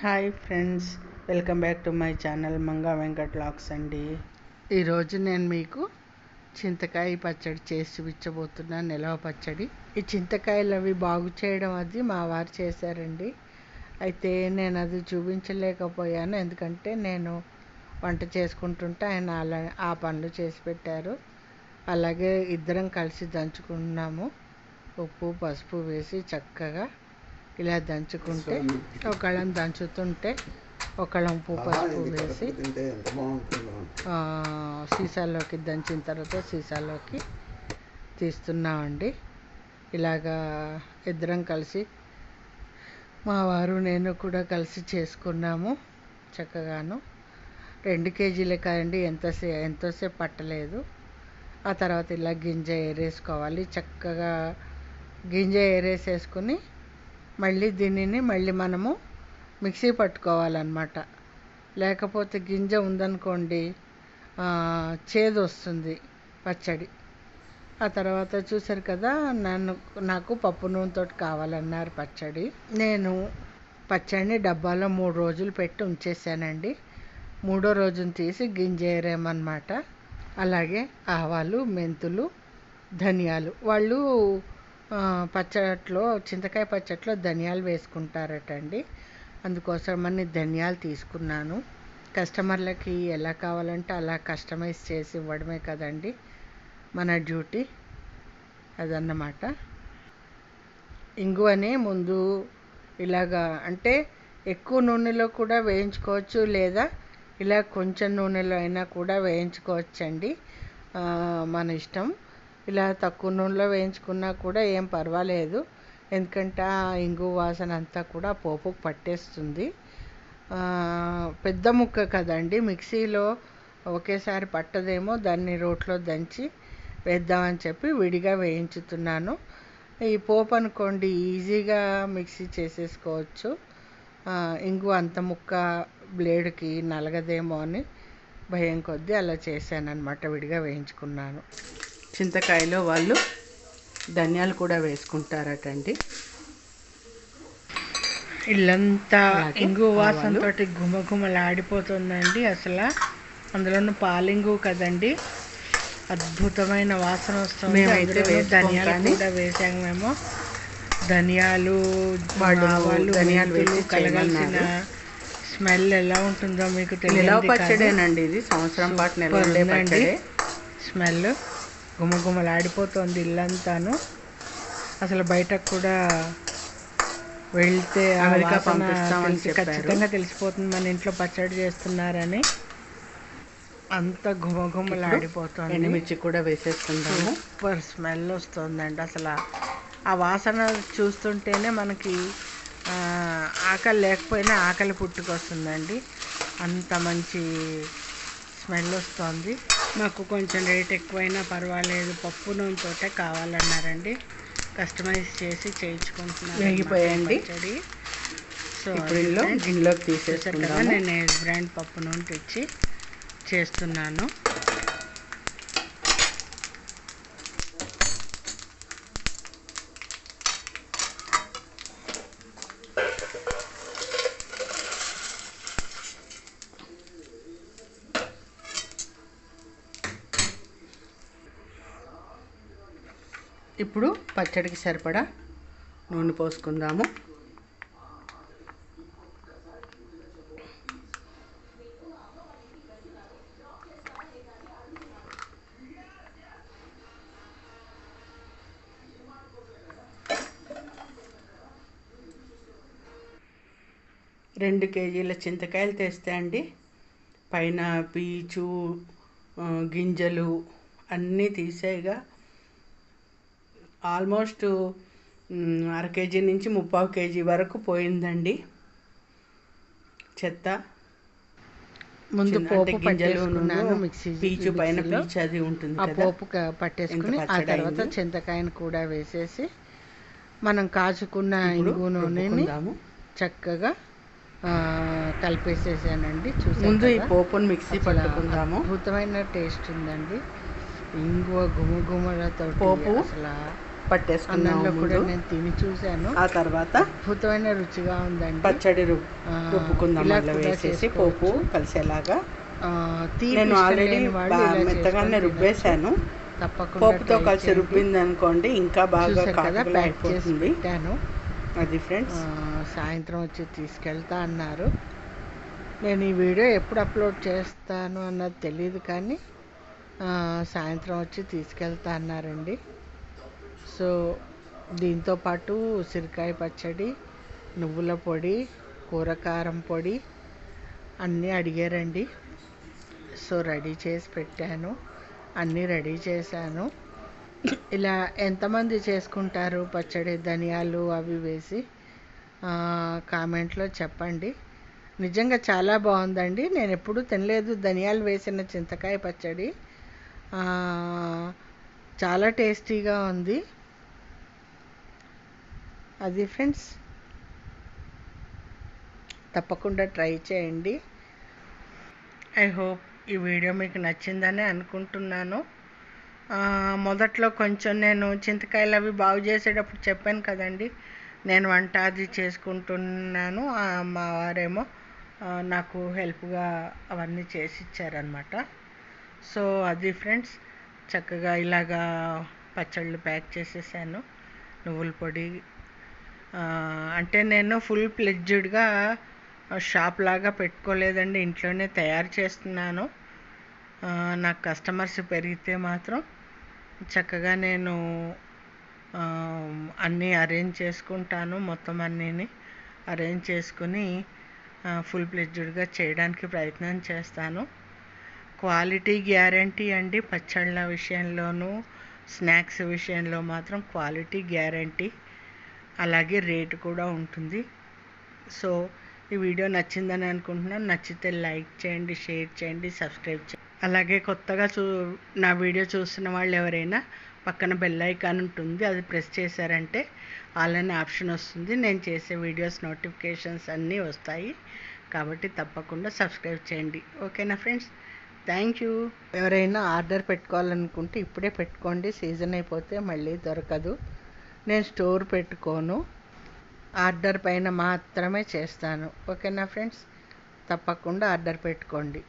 Hi friends welcome back to my channel Manga Venkat Laks అండి. ఈరోజు నేను మీకు చింతకాయ పచ్చడి చేసి చూపించబోతున్నాను నిలవ పచ్చడి. ఈ చింతకాయలు అవి బాగు చేయడం అది మా వారు చేశారండి. అయితే నేను అది చూపించలేకపోయాను ఎందుకంటే నేను వంట చేసుకుంటుంటే ఆయన అలా ఆ పనులు చేసి పెట్టారు. అలాగే ఇద్దరం కలిసి దంచుకున్నాము. ఉప్పు పసుపు వేసి చక్కగా ఇలా దంచుకుంటే ఒకళ్ళని దంచుతుంటే ఒకళ్ళం ఉప్పు పసుపు వేసి సీసాలోకి దంచిన తర్వాత సీసాలోకి తీస్తున్నామండి. ఇలాగా ఇద్దరం కలిసి మా వారు నేను కూడా కలిసి చేసుకున్నాము చక్కగాను. రెండు కేజీలే కదండి ఎంతసే ఎంతోసేపు పట్టలేదు. ఆ తర్వాత ఇలా గింజ ఏరేసుకోవాలి. చక్కగా గింజ ఏరేసేసుకుని మళ్ళీ దీనిని మళ్ళీ మనము మిక్సీ పట్టుకోవాలన్నమాట. లేకపోతే గింజ ఉందనుకోండి చేదు వస్తుంది పచ్చడి. ఆ తర్వాత చూసారు కదా నన్ను నాకు పప్పు నూనెతో కావాలన్నారు పచ్చడి. నేను పచ్చడిని డబ్బాలో మూడు రోజులు పెట్టి ఉంచేసానండి. మూడో రోజును తీసి గింజ ఏరేమన్నమాట అలాగే ఆవాలు మెంతులు ధనియాలు. వాళ్ళు పచ్చట్లో చింతకాయ పచ్చట్లో ధనియాలు వేసుకుంటారట అండి అందుకోసం అందుకోసమని ధనియాలు తీసుకున్నాను. కస్టమర్లకి ఎలా కావాలంటే అలా కస్టమైజ్ చేసి ఇవ్వడమే కదండి మన డ్యూటీ. అదన్నమాట. ఇంగువనే ముందు ఇలాగా అంటే ఎక్కువ నూనెలో కూడా వేయించుకోవచ్చు లేదా ఇలా కొంచెం నూనెలో అయినా కూడా వేయించుకోవచ్చండి. మన ఇష్టం. ఇలా తక్కువ నూనెలో వేయించుకున్నా కూడా ఏం పర్వాలేదు. ఎందుకంటే ఆ ఇంగు వాసన అంతా కూడా పోపుకు పట్టేస్తుంది. పెద్ద ముక్క కదండి. మిక్సీలో ఒకేసారి పట్టదేమో దాన్ని రోట్లో దంచి వేద్దామని చెప్పి విడిగా వేయించుతున్నాను. ఈ పోపు అనుకోండి ఈజీగా మిక్సీ చేసేసుకోవచ్చు. ఇంగు అంత ముక్క బ్లేడ్కి నలగదేమో అని భయం కొద్దీ అలా చేశాను అనమాట విడిగా వేయించుకున్నాను. చింతకాయలో వాళ్ళు ధనియాలు కూడా వేసుకుంటారటండి. ఇల్లంతా అలాగే ఇంగు ఆవాలు. వాసనతోటి గుమగుమలాడిపోతుందండి అసలు. అందులోనూ పాలింగు కదండి. అద్భుతమైన వాసన వస్తుంది. ధనియాలు కూడా వేసాం మేము. ధనియాలు వాళ్ళు ఆవాలు ధనియాలు కలగలిసిన. స్మెల్ ఎలా ఉంటుందో మీకు తెలియదు పచ్చడేనండి ఇది. సంవత్సరం పాటు. పచ్చడే. స్మెల్ గుమగుమలాడిపోతుంది ఇల్లంతాను. అసలు బయటకు కూడా వెళ్తే అమెరికా పంపిస్తామని. ఖచ్చితంగా తెలిసిపోతుంది మన ఇంట్లో పచ్చడి చేస్తున్నారని. అంత గుమగుమలాడిపోతుంది ఎండుమిర్చి కూడా వేసేసుకుందాము. సూపర్ స్మెల్ వస్తుందండి అసలు. ఆ- వాసన చూస్తుంటేనే మనకి ఆకలి లేకపోయినా ఆకలి పుట్టుకొస్తుందండి. అంత మంచి స్మెల్ వస్తుంది. మాకు కొంచెం రేట్ ఎక్కువైనా పర్వాలేదు. పప్పు నూనెతోటే కావాలన్నారండి. కస్టమైజ్ చేసి చేయించుకుంటున్నాను వేగిపోయాయండి. పచ్చడి. సో ఇందులో గిన్నెలోకి కదా నేను బ్రాండ్ పప్పు నూనె తెచ్చి చేస్తున్నాను. ఇప్పుడు పచ్చడికి సరిపడా నూనె పోసుకుందాము. రెండు కేజీల చింతకాయలు తెస్తే అండి. పైన పీచు గింజలు అన్నీ తీసేయగా ఆల్మోస్ట్ అర కేజీ నుంచి ముప్పావు కేజీ వరకు పోయిందండి చెత్త ముందు పోపు పట్టేసుకున్నాను మిక్సీ పీచు పైన. పీచు అది ఉంటుంది ఆ పోపు పట్టేసుకుని ఆ తర్వాత. చింతకాయను కూడా వేసేసి మనం కాచుకున్న ఇంగు నూనెని. చక్కగా కలిపేసేసానండి చూసారు ముందు ఈ? పోపును మిక్సీ పట్టుకుందాము అద్భుతమైన టేస్ట్ ఉందండి ఇంగువ గుమగుమలతో పోపు అన్నంలో కూడా. నేను తిని చూశాను. ఆ తర్వాత అద్భుతమైన రుచిగా ఉందండి. పచ్చడి రుబ్బుకుందాం కూడా వేసేసి పోపు. కలిసేలాగా. నేను ఆల్రెడీ మెత్తగానే రుబ్బేశాను. తప్పకుండా పోపుతో కలిసి. రుబ్బింది అనుకోండి ఇంకా బాగా కదా ప్యాక్ చేసి అయిపోతుంది. పెట్టాను. అది ఫ్రెండ్స్ సాయంత్రం వచ్చి తీసుకెళ్తా అన్నారు. నేను ఈ వీడియో ఎప్పుడు అప్లోడ్ చేస్తాను అన్నది తెలియదు కానీ సాయంత్రం వచ్చి తీసుకెళ్తా అన్నారండి. సో దీంతో పాటు ఉసిరికాయ పచ్చడి నువ్వుల పొడి కూరకారం పొడి అన్నీ అడిగారండి. సో రెడీ చేసి పెట్టాను. అన్నీ రెడీ చేశాను. ఇలా ఎంతమంది చేసుకుంటారు పచ్చడి ధనియాలు అవి వేసి? కామెంట్లో చెప్పండి. నిజంగా చాలా బాగుందండి. నేను ఎప్పుడూ తినలేదు ధనియాలు వేసిన చింతకాయ పచ్చడి. చాలా టేస్టీగా ఉంది. అది ఫ్రెండ్స్ తప్పకుండా ట్రై చేయండి. ఐ హోప్ ఈ వీడియో మీకు నచ్చిందని అనుకుంటున్నాను. మొదట్లో కొంచెం నేను చింతకాయలు అవి బాగు చేసేటప్పుడు చెప్పాను కదండి నేను వంట అది చేసుకుంటున్నాను. మా వారేమో నాకు హెల్ప్గా అవన్నీ చేసి ఇచ్చారనమాట సో అది ఫ్రెండ్స్ చక్కగా ఇలాగా పచ్చళ్ళు ప్యాక్ చేసేసాను. నువ్వుల పొడి అంటే నేను ఫుల్ ప్లెడ్జ్డ్గా షాప్ లాగా పెట్టుకోలేదండి ఇంట్లోనే తయారు చేస్తున్నాను. నాకు కస్టమర్స్ పెరిగితే మాత్రం చక్కగా నేను అన్నీ అరేంజ్ చేసుకుంటాను మొత్తం అన్నీని అరేంజ్ చేసుకుని ఫుల్ ప్లెడ్జ్డ్గా చేయడానికి ప్రయత్నం చేస్తాను. క్వాలిటీ గ్యారంటీ అండి పచ్చళ్ళ విషయంలోనూ స్నాక్స్ విషయంలో మాత్రం క్వాలిటీ గ్యారంటీ. అలాగే రేటు కూడా ఉంటుంది. సో ఈ వీడియో నచ్చిందని అనుకుంటున్నాను. నచ్చితే లైక్ చేయండి షేర్ చేయండి సబ్స్క్రైబ్ చేయండి అలాగే కొత్తగా చూ నా వీడియో చూస్తున్న వాళ్ళు ఎవరైనా పక్కన బెల్ ఐకాన్ ఉంటుంది అది ప్రెస్ చేశారంటే ఆన్లైన్ ఆప్షన్ వస్తుంది. నేను చేసే వీడియోస్ నోటిఫికేషన్స్ అన్నీ వస్తాయి. కాబట్టి తప్పకుండా సబ్స్క్రైబ్ చేయండి. ఓకేనా ఫ్రెండ్స్? Thank you. ఎవరైనా ఆర్డర్ పెట్టుకోవాలనుకుంటే ఇప్పుడే పెట్టుకోండి సీజన్ అయిపోతే మళ్ళీ దొరకదు. నేను స్టోర్ పెట్టుకోను ఆర్డర్ పైన మాత్రమే చేస్తాను. ఓకేనా ఫ్రెండ్స్? తప్పకుండా ఆర్డర్ పెట్టుకోండి.